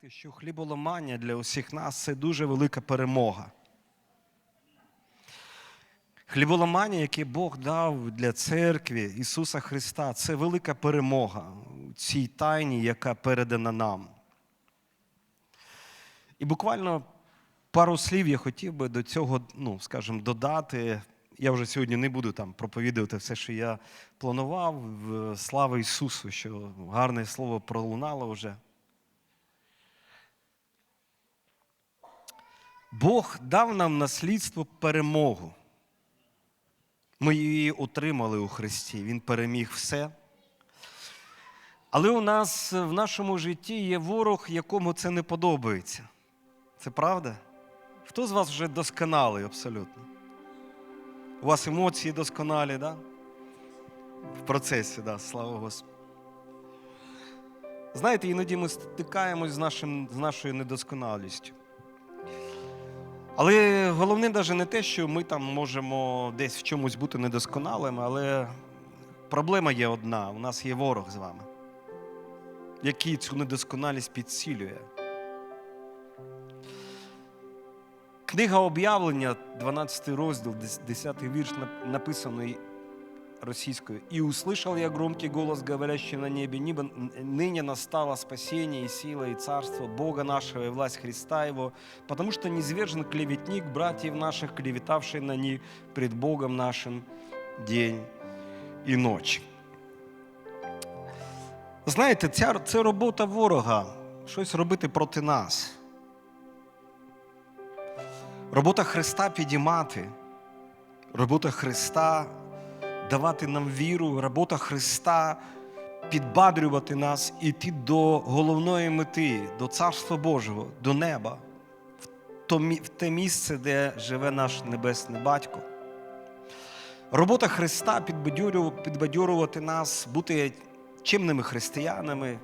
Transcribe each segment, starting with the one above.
знаєте, що хліболамання для усіх нас це дуже велика перемога. Хліболамання, яке Бог дав для церкви Ісуса Христа, це велика перемога у цій тайні, яка передана нам. І буквально пару слів я хотів би до цього, ну, скажімо, додати. Я вже сьогодні не буду там проповідувати все, що я планував. Слава Ісусу, що гарне слово пролунало вже. Бог дав нам наслідство перемогу. Ми її отримали у Христі. Він переміг все. Але у нас в нашому житті є ворог, якому це не подобається. Це правда? Хто з вас вже досконалий абсолютно? У вас емоції досконалі, да? В процесі, да, слава Господу. Знаєте, іноді ми стикаємось з, нашим, з нашою недосконалістю. Але головне навіть не те, що ми там можемо десь в чомусь бути недосконалими, але проблема є одна: у нас є ворог з вами, який цю недосконалість підсилює. Книга об'явлення, 12 розділ, 10 вірш, нап- російскую. «И услышал я громкий голос, говорящий на небе, небо ныне настало спасение и сила, и царство Бога нашего, и власть Христа Его, потому что низвержен клеветник братьев наших, клеветавший на них пред Богом нашим день і ночь». Знаєте, ця, це робота ворога, щось робити проти нас. Робота Христа підіймати, робота Христа давати нам віру, робота Христа підбадрювати нас іти до головної мети, до Царства Божого, до неба, в те місце, де живе наш Небесний Батько. Робота Христа підбадьорювати, нас, бути чимними християнами,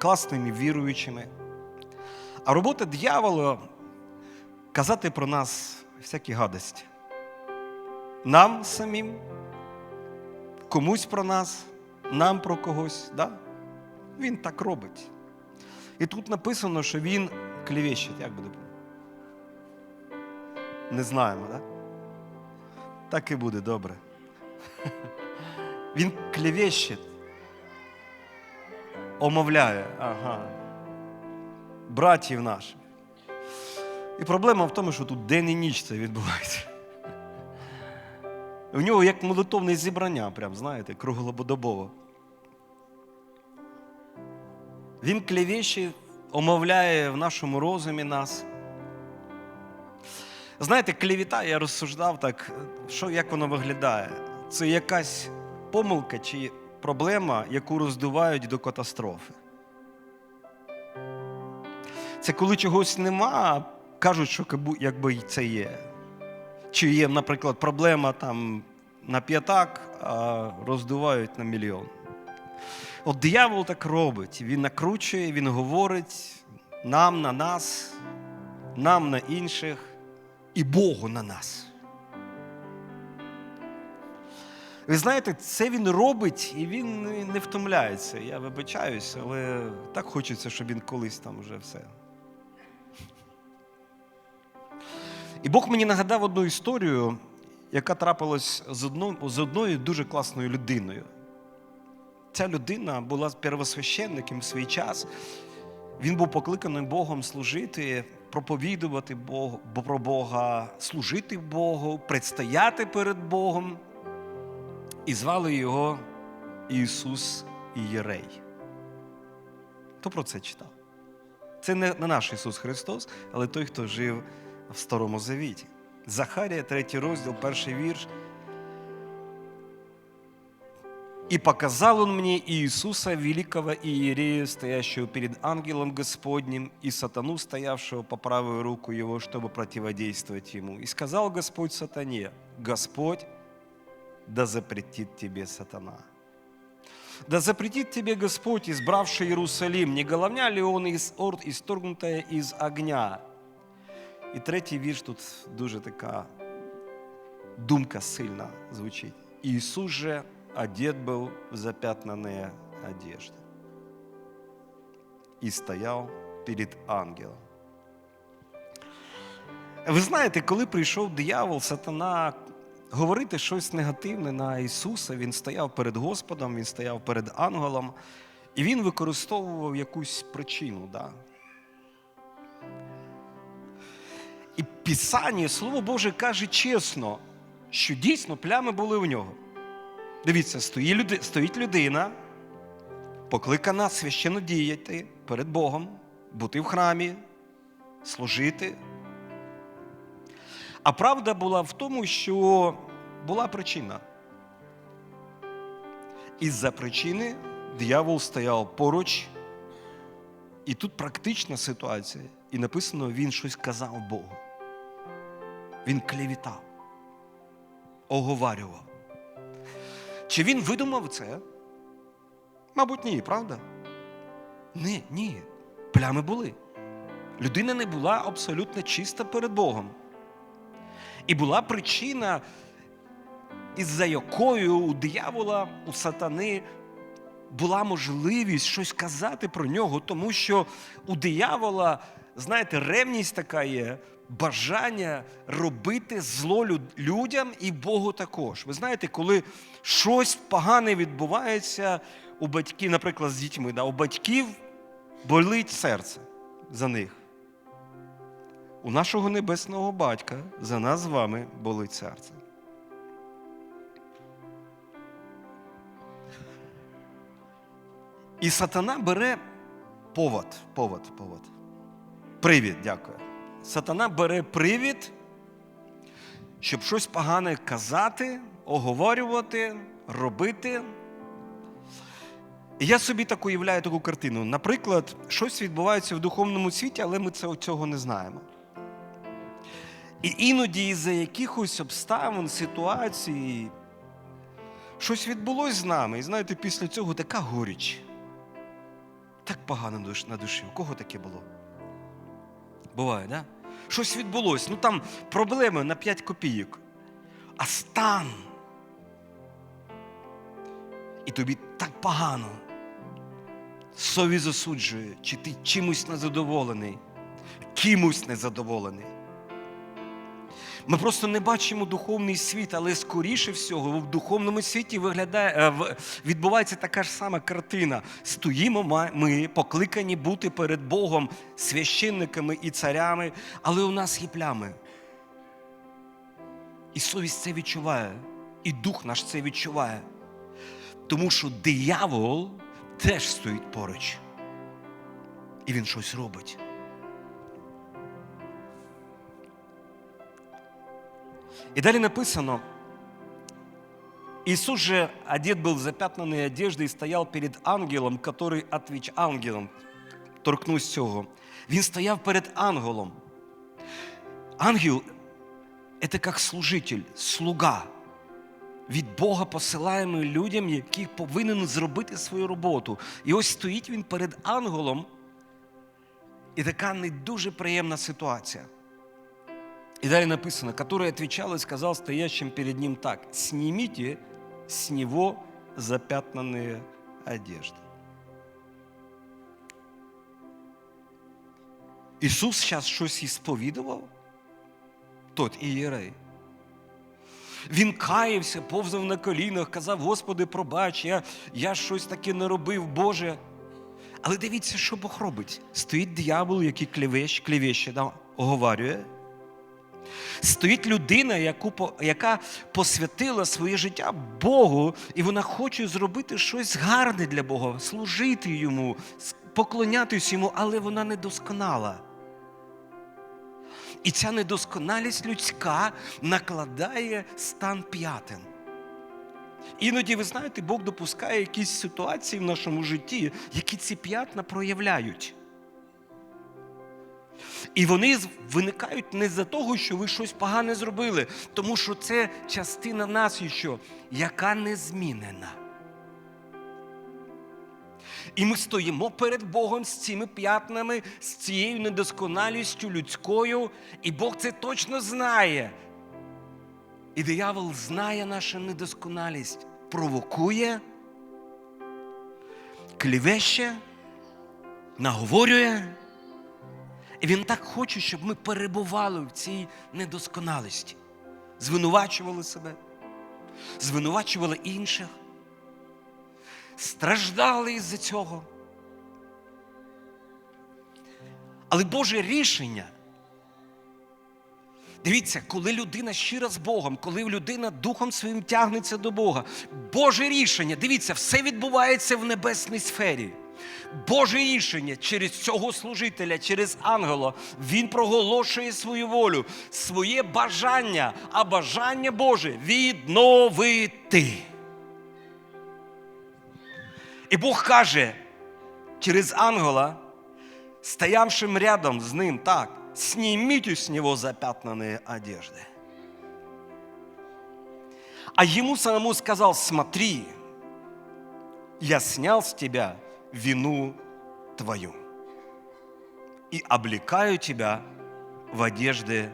класними віруючими. А робота диявола казати про нас всякі гадості. Нам самим, комусь про нас, нам про когось. Да? Він так робить. І тут написано, що він клівещить. Як буде? Не знаємо? Да? Так і буде добре. Він клівещить. Омовляє. Ага. Братів наших. І проблема в тому, що тут день і ніч це відбувається. У нього як молитовне зібрання, прям, знаєте, круглодобово. Він клевещі омовляє в нашому розумі нас. Знаєте, клевіта, я розсуждав так, що, як воно виглядає. Це якась помилка чи проблема, яку роздувають до катастрофи. Це коли чогось нема, кажуть, що якби це є. Чи є, наприклад, проблема там на п'ятак, а роздувають на мільйон. От диявол так робить. Він накручує, він говорить нам на нас, нам на інших і Богу на нас. Ви знаєте, це він робить і він не- втомляється. Я вибачаюся, але так хочеться, щоб він колись там вже все. І Бог мені нагадав одну історію, яка трапилась з, одно, з одною дуже класною людиною. Ця людина була первосвященником в свій час. Він був покликаний Богом служити, проповідувати Богу, про Бога, служити Богу, предстояти перед Богом. І звали його Ісус Ієрей. Хто про це читав? Це не наш Ісус Христос, але той, хто жив в Старому Завіті. Захарія, третій розділ, перший вірш. «И показал он мне Иисуса, великого Иерея, стоящего перед ангелом Господним, и сатану, стоявшего по правую руку его, чтобы противодействовать ему. И сказал Господь сатане, Господь, да запретит тебе сатана. Да запретит тебе Господь, избравший Иерусалим, не головня ли он из орд, исторгнутая из огня? І третій вірш тут дуже така думка сильна звучить. Ісус же одет був в запятнанные одежды. І стояв перед ангелом. Ви знаєте, коли прийшов диявол, сатана говорити щось негативне на Ісуса, він стояв перед Господом, він стояв перед ангелом, і він використовував якусь причину. Да? І Писання, Слово Боже каже чесно, що дійсно плями були в нього. Дивіться, стоїть людина, покликана священно діяти перед Богом, бути в храмі, служити. А правда була в тому, що була причина. Із-за причини диявол стояв поруч, і тут практична ситуація. І написано, він щось казав Богу. Він клевітав, оговарював. Чи він видумав це? Мабуть, ні, правда? Ні, ні. Плями були. Людина не була абсолютно чиста перед Богом. І була причина, із-за якою у диявола, у сатани була можливість щось казати про нього, тому що у диявола, знаєте, ревність така є, бажання робити зло людям і Богу також. Ви знаєте, коли щось погане відбувається у батьків, наприклад, з дітьми, да, у батьків болить серце за них. У нашого небесного батька за нас з вами болить серце. І сатана бере повод, повод, повод. Привід, дякую. Сатана бере привід, щоб щось погане казати, оговорювати, робити. І я собі так уявляю таку картину. Наприклад, щось відбувається в духовному світі, але ми це- цього не знаємо. І іноді із-за якихось обставин, ситуацій, щось відбулось з нами. І знаєте, після цього така горіч. Так погано на душі. У кого таке було? Буває, да? Щось відбулось. Ну там проблеми на 5 копійок. А стан. І тобі так погано. Совість засуджує, чи ти чимось незадоволений, кимось незадоволений. Ми просто не бачимо духовний світ, але скоріше всього в духовному світі виглядає, е, відбувається така ж сама картина. Стоїмо ми, покликані бути перед Богом священниками і царями, але у нас є плями. І совість це відчуває, і дух наш це відчуває. Тому що диявол теж стоїть поруч. І він щось робить. И далее написано, Иисус же одет был в запятнанные одежды и стоял перед ангелом, который отвеч... ангелом, торкнусь цього. Він стояв перед ангелом. Ангел – це як служитель, слуга. Від Бога посилаємо людям, які повинен зробити свою роботу. І ось стоїть він перед ангелом, і така не дуже приємна ситуація. И далее написано, который отвечал и сказал стоящим перед ним так, снимите с него запятнанные одежды. Ісус зараз щось і сповідував, тот ієрей. Він каявся, повзав на колінах, казав, Господи, пробач, я, я щось таке не робив, Боже. Але дивіться, що Бог робить. Стоїть диявол, який клевещ, клевеще, да, оговарює. Стоїть людина, яку, яка посвятила своє життя Богу, і вона хоче зробити щось гарне для Бога, служити йому, поклонятись йому, але вона недосконала. І ця недосконалість людська накладає стан п'ятин. Іноді, ви знаєте, Бог допускає якісь ситуації в нашому житті, які ці п'ятна проявляють. І вони виникають не за того, що ви щось погане зробили, тому що це частина нас, що, яка не змінена. І ми стоїмо перед Богом з цими п'ятнами, з цією недосконалістю людською, і Бог це точно знає. І диявол знає нашу недосконалість, провокує, клівеще, наговорює І він так хоче, щоб ми перебували в цій недосконалості, звинувачували себе, звинувачували інших, страждали із-за цього. Але Боже рішення. Дивіться, коли людина щира з Богом, коли людина духом своїм тягнеться до Бога, Боже рішення, дивіться, все відбувається в небесній сфері. Боже рішення через цього служителя, через ангела, він проголошує свою волю, своє бажання, а бажання Боже відновити. І Бог каже через ангела, стоявшим рядом з ним, так, снимите с него запятнанные одежды. А ему самому сказал, смотри, я снял с тебя вину твою и облекаю тебя в одежды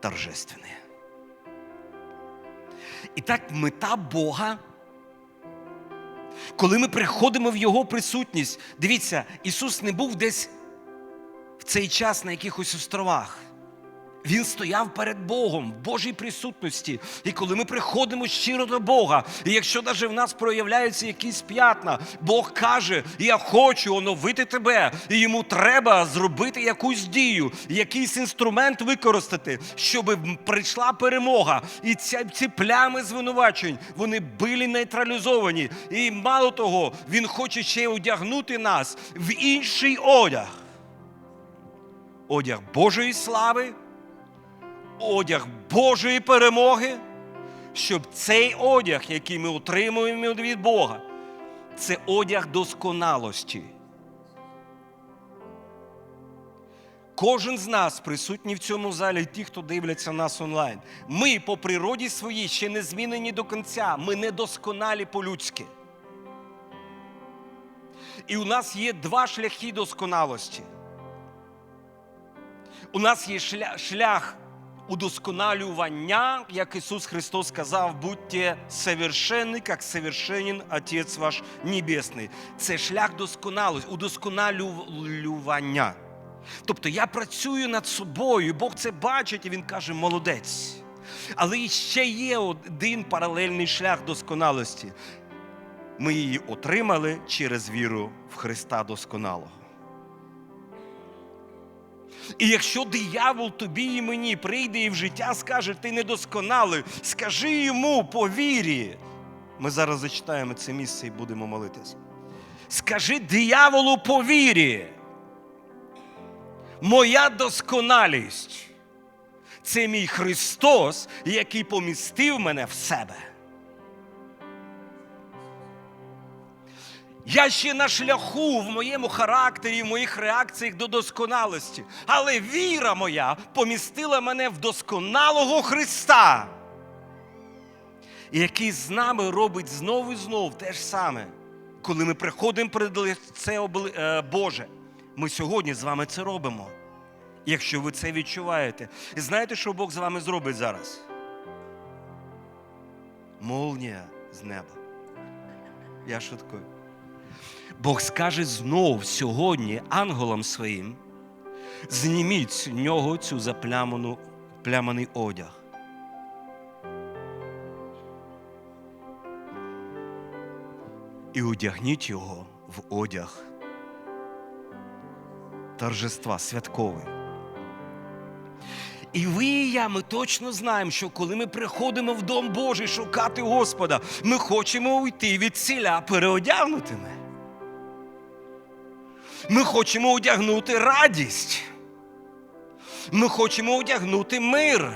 торжественные. І так мета Бога коли ми приходимо в Його присутність, дивіться, Ісус не був десь в цей час на якихось островах. Він стояв перед Богом в Божій присутності. І коли ми приходимо щиро до Бога, і якщо навіть в нас проявляються якісь п'ятна, Бог каже: Я хочу оновити тебе, і йому треба зробити якусь дію, якийсь інструмент використати, щоб прийшла перемога. І ці, ці плями звинувачень вони були нейтралізовані. І мало того, він хоче ще одягнути нас в інший одяг. Одяг Божої слави одяг Божої перемоги, щоб цей одяг, який ми отримуємо від Бога, це одяг досконалості. Кожен з нас, присутній в цьому залі, ті, хто дивляться нас онлайн, ми по природі своїй ще не змінені до кінця, ми не досконалі по-людськи. І у нас є два шляхи досконалості. У нас є шлях удосконалювання, як Ісус Христос сказав, будьте совершенні, як совершенен Отець ваш Небесний. Це шлях досконалості, удосконалювання. Тобто я працюю над собою, Бог це бачить, і Він каже, молодець. Але ще є один паралельний шлях досконалості. Ми її отримали через віру в Христа досконалого. І якщо диявол тобі і мені прийде і в життя скаже, ти недосконалий, скажи йому по вірі. Ми зараз зачитаємо це місце і будемо молитися. Скажи дияволу по вірі. Моя досконалість це мій Христос, який помістив мене в себе. Я ще на шляху в моєму характері, в моїх реакціях до досконалості. Але віра моя помістила мене в досконалого Христа, який з нами робить знову і знову те ж саме. Коли ми приходимо перед лице е, Боже, ми сьогодні з вами це робимо. Якщо ви це відчуваєте. І знаєте, що Бог з вами зробить зараз? Молнія з неба. Я шуткую. Бог скаже знов сьогодні ангелам своїм, зніміть з нього цю запляману, пляманий одяг. І одягніть його в одяг торжества святковий. І ви і я, ми точно знаємо, що коли ми приходимо в Дом Божий шукати Господа, ми хочемо уйти від ціля переодягнутими. Ми хочемо одягнути радість. Ми хочемо одягнути мир.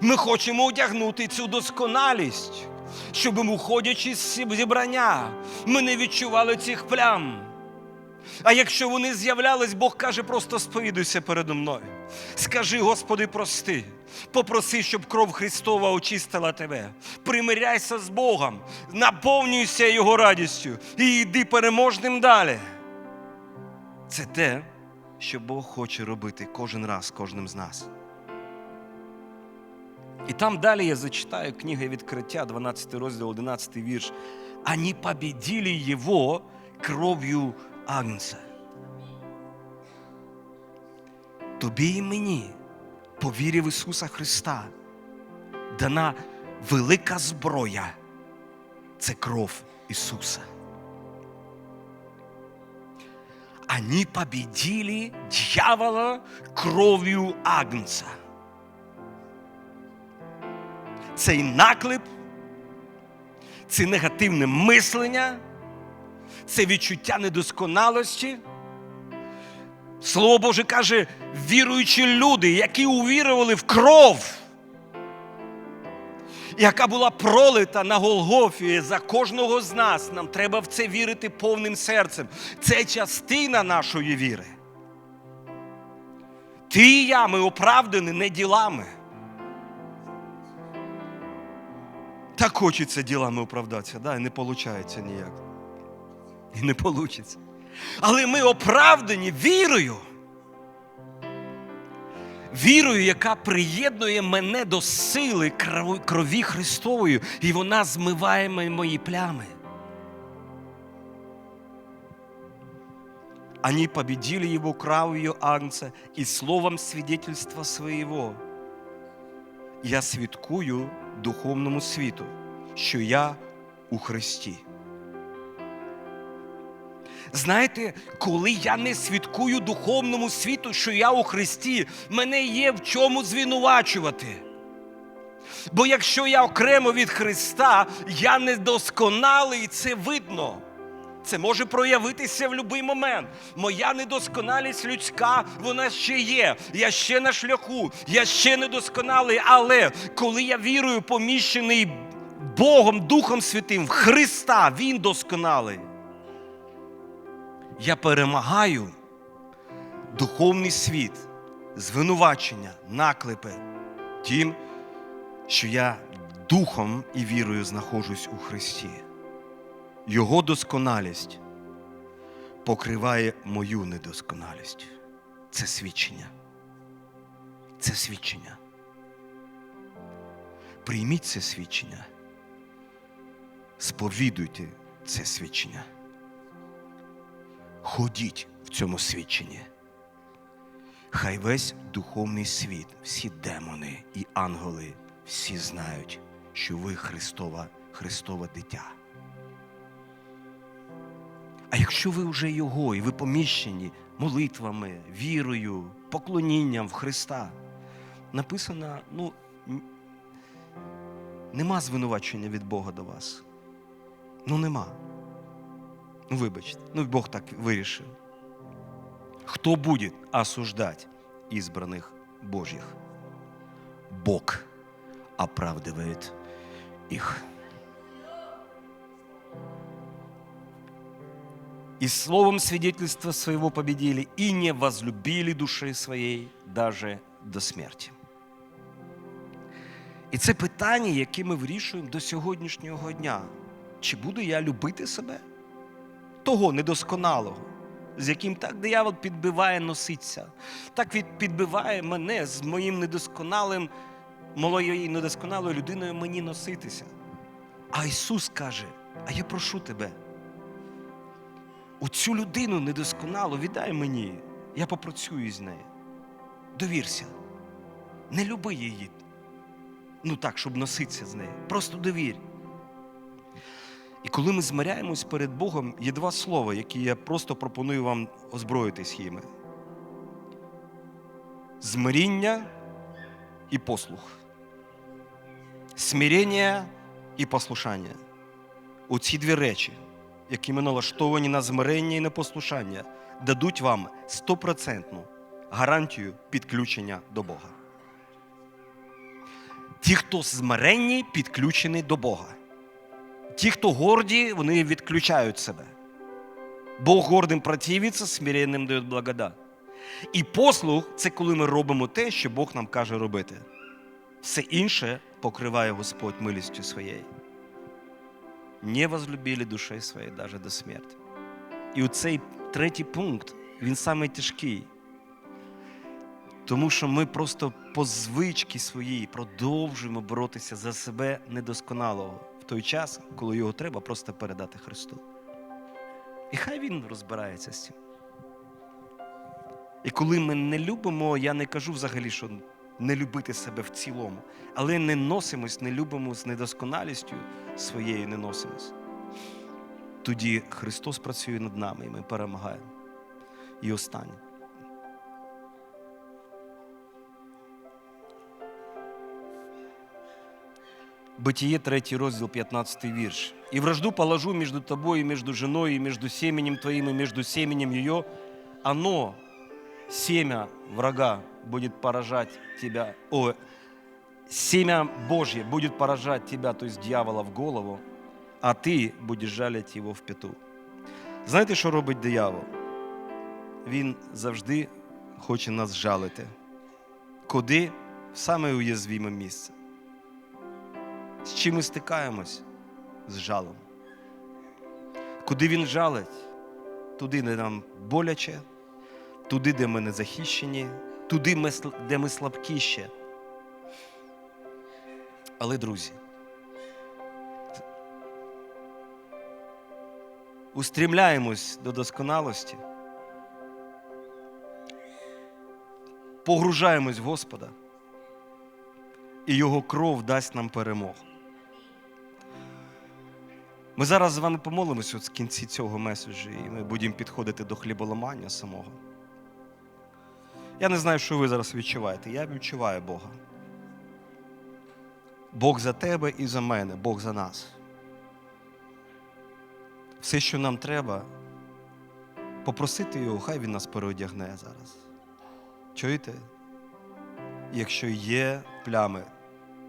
Ми хочемо одягнути цю досконалість, щоб, уходячи з зібрання, ми не відчували цих плям. А якщо вони з'являлись, Бог каже, просто сповідуйся передо мною. Скажи, Господи, прости, попроси, щоб кров Христова очистила тебе. Примиряйся з Богом, наповнюйся Його радістю і йди переможним далі. Це те, що Бог хоче робити кожен раз, кожним з нас. І там далі я зачитаю книга відкриття, 12 розділ, 11 вірш. Они победили Его кров'ю Агнца. тобі і мені, по вірі в Ісуса Христа, дана велика зброя це кров Ісуса. Они победили дьявола кров'ю Агнца. Цей наклеп, це негативне мислення, це відчуття недосконалості. Слово Боже каже, віруючі люди, які увірували в кров, яка була пролита на Голгофі за кожного з нас. Нам треба в це вірити повним серцем. Це частина нашої віри. Ти і я, ми оправдані не ділами. Так хочеться ділами оправдатися, да? і не виходить ніяк. І не вийде. Але ми оправдані вірою. Вірою, яка приєднує мене до сили крові Христової, і вона змиває мої- плями. Они победили его кровью Агнца и словом свидетельства своего. Я свідкую духовному світу, що я у Христі. Знаєте, коли я не свідкую духовному світу, що я у Христі, мене є в чому звинувачувати. Бо якщо я окремо від Христа, я недосконалий, і це видно. Це може проявитися в будь-який момент. Моя недосконалість людська, вона ще є. Я ще на шляху, я ще недосконалий. Але коли я вірую, поміщений Богом, Духом Святим в Христа, Він досконалий. Я перемагаю духовний світ, звинувачення, наклепи тим, що я духом і вірою знаходжусь у Христі. Його досконалість покриває мою недосконалість. Це свідчення. Це свідчення. Прийміть це свідчення. Сповідуйте це свідчення. Ходіть в цьому свідченні. Хай весь духовний світ, всі демони і ангели, всі знають, що ви Христова, Христове дитя. А якщо ви вже Його і ви поміщені молитвами, вірою, поклонінням в Христа, написано, ну, нема звинувачення від Бога до вас. Ну, нема. Ну, вибачте, ну Бог так вирішив. Хто буде осуждать избранных Божьих? Бог оправдывает их. И словом свидетельства своего победили, и не возлюбили души своей даже до смерті. І це питання, яке ми вирішуємо до сьогоднішнього дня. Чи буду я любити себе? Того недосконалого, з яким так диявол підбиває носиться, так він підбиває мене з моїм недосконалим, моєю недосконалою людиною мені носитися. А Ісус каже: А я прошу тебе, оцю людину недосконалу віддай мені, я попрацюю з нею. Довірся, не люби її. Ну так, щоб носитися з нею. Просто довір. І коли ми змиряємось перед Богом, є два слова, які я просто пропоную вам озброїтись їми: змиріння і послух, смирення і послушання. Оці дві речі, які ми налаштовані на змирення і на послушання, дадуть вам стопроцентну гарантію підключення до Бога. Ті, хто змиренні, підключені до Бога. Ті, хто горді, вони відключають себе. Бог гордим противиться, смиренним дає благодать. І послух це коли ми робимо те, що Бог нам каже робити. Все інше покриває Господь милістю своєю. Не возлюбили душі своєї навіть до смерті. І оцей третій пункт, він самий тяжкий. Тому що ми просто по звичці своїй продовжуємо боротися за себе недосконалого той час, коли його треба просто передати Христу. І хай він розбирається з цим. І коли ми не любимо, я не кажу взагалі, що не любити себе в цілому, але не носимось, не любимо з недосконалістю своєю, не носимось. Тоді Христос працює над нами і ми перемагаємо. І останнє. Бытие, 3 розділ, 15 вірш. «И вражду положу между тобой и между женой, и между семенем твоим, и между семенем ее. Оно, семя врага, будет поражать тебя, о, семя Божье будет поражать тебя, то есть дьявола, в голову, а ти будеш жалять його в п'яту. Знаєте, що робить диявол? Він завжди хоче нас жалити. Куди? В саме уязвіме місце. З чим ми стикаємось? З жалом. Куди він жалить? Туди, де нам боляче, туди, де ми не захищені, туди, де ми слабкі ще. Але, друзі, устремляємось до досконалості, погружаємось в Господа, і Його кров дасть нам перемогу. Ми зараз з вами помолимося в кінці цього меседжу, і ми будемо підходити до хліболамання самого. Я не знаю, що ви зараз відчуваєте. Я відчуваю Бога. Бог за тебе і за мене, Бог за нас. Все, що нам треба, попросити його, хай він нас переодягне зараз. Чуєте? Якщо є плями,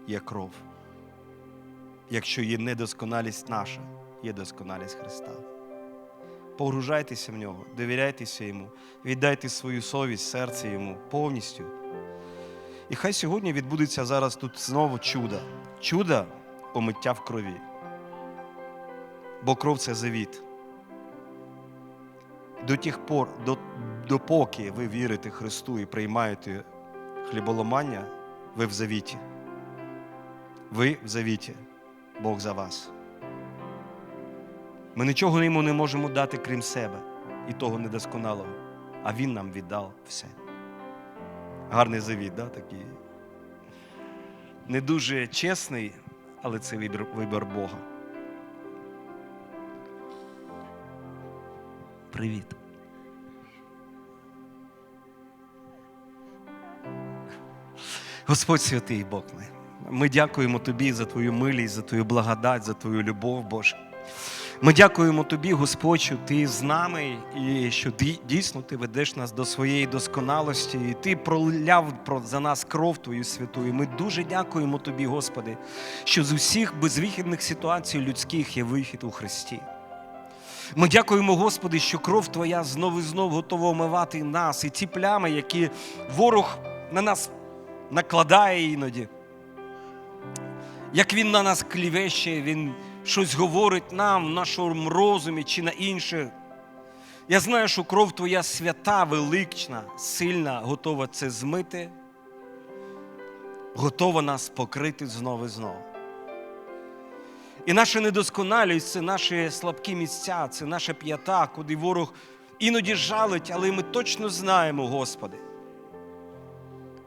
є кров. Якщо є недосконалість наша, є досконалість Христа. Погружайтеся в нього, довіряйтеся йому, віддайте свою совість, серце йому повністю. І хай сьогодні відбудеться зараз тут знову чудо. Чудо омиття в крові. Бо кров це завіт. До тих пор, до, допоки ви вірите Христу і приймаєте хліболомання, ви в завіті. Ви в завіті. Бог за вас. Ми нічого йому не можемо дати, крім себе і того недосконалого. А Він нам віддав все. Гарний завіт, да, такий. Не дуже чесний, але це вибір, вибір Бога. Привіт. Господь святий Бог мій. Ми дякуємо Тобі за Твою милість, за Твою благодать, за Твою любов, Боже. Ми дякуємо Тобі, Господь, що Ти з нами і що дійсно Ти ведеш нас до своєї досконалості, і Ти проляв за нас кров Твою святу. І ми дуже дякуємо Тобі, Господи, що з усіх безвихідних ситуацій людських є вихід у Христі. Ми дякуємо, Господи, що кров Твоя знову і знову готова омивати нас, і ті плями, які ворог на нас накладає іноді. Як він на нас клівеще, він щось говорить нам в нашому розумі чи на інше. Я знаю, що кров Твоя свята, велична, сильна, готова це змити, готова нас покрити знову і знову. І наша недосконалість це наші слабкі місця, це наша п'ята, куди ворог іноді жалить, але ми точно знаємо, Господи,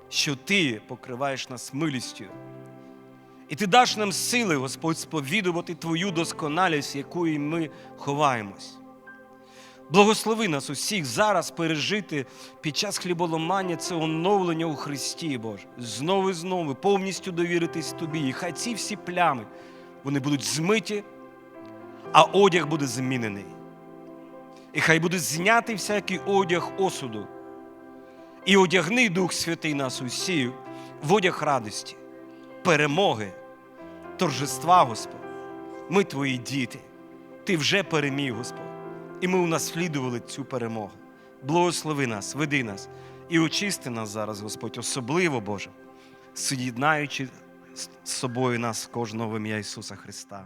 що Ти покриваєш нас милістю. І ти даш нам сили, Господь, сповідувати Твою досконалість, якої ми ховаємось. Благослови нас усіх зараз пережити під час хліболомання це оновлення у Христі, Боже. Знову і знову повністю довіритись Тобі. І хай ці всі плями вони будуть змиті, а одяг буде змінений. І хай буде знятий всякий одяг осуду. І одягни Дух Святий нас усіх в одяг радості, перемоги, торжества, Господь. Ми твої діти. Ти вже переміг, Господь. І ми унаслідували цю перемогу. Благослови нас, веди нас і очисти нас зараз, Господь, особливо, Боже, з'єднаючи з собою нас кожного в ім'я Ісуса Христа.